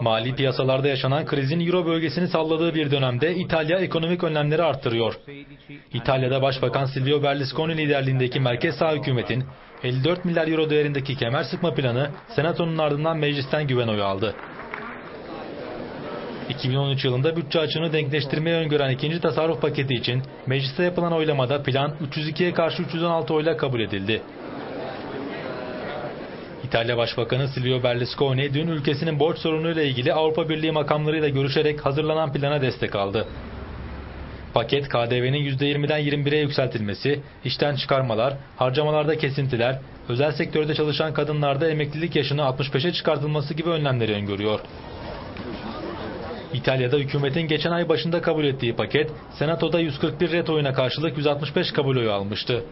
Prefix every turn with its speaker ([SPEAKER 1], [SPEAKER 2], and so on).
[SPEAKER 1] Mali piyasalarda yaşanan krizin Euro bölgesini salladığı bir dönemde İtalya ekonomik önlemleri arttırıyor. İtalya'da Başbakan Silvio Berlusconi liderliğindeki merkez sağ hükümetin 54 milyar euro değerindeki kemer sıkma planı senatonun ardından meclisten güven oyu aldı. 2013 yılında bütçe açığını denkleştirmeyi öngören ikinci tasarruf paketi için mecliste yapılan oylamada plan 302'ye karşı 316 oyla kabul edildi. İtalya Başbakanı Silvio Berlusconi dün ülkesinin borç sorunuyla ilgili Avrupa Birliği makamlarıyla görüşerek hazırlanan plana destek aldı. Paket KDV'nin %20'den 21'e yükseltilmesi, işten çıkarmalar, harcamalarda kesintiler, özel sektörde çalışan kadınlarda emeklilik yaşını 65'e çıkartılması gibi önlemleri öngörüyor. İtalya'da hükümetin geçen ay başında kabul ettiği paket, Senato'da 141 ret oyuna karşılık 165 kabul oyu almıştı.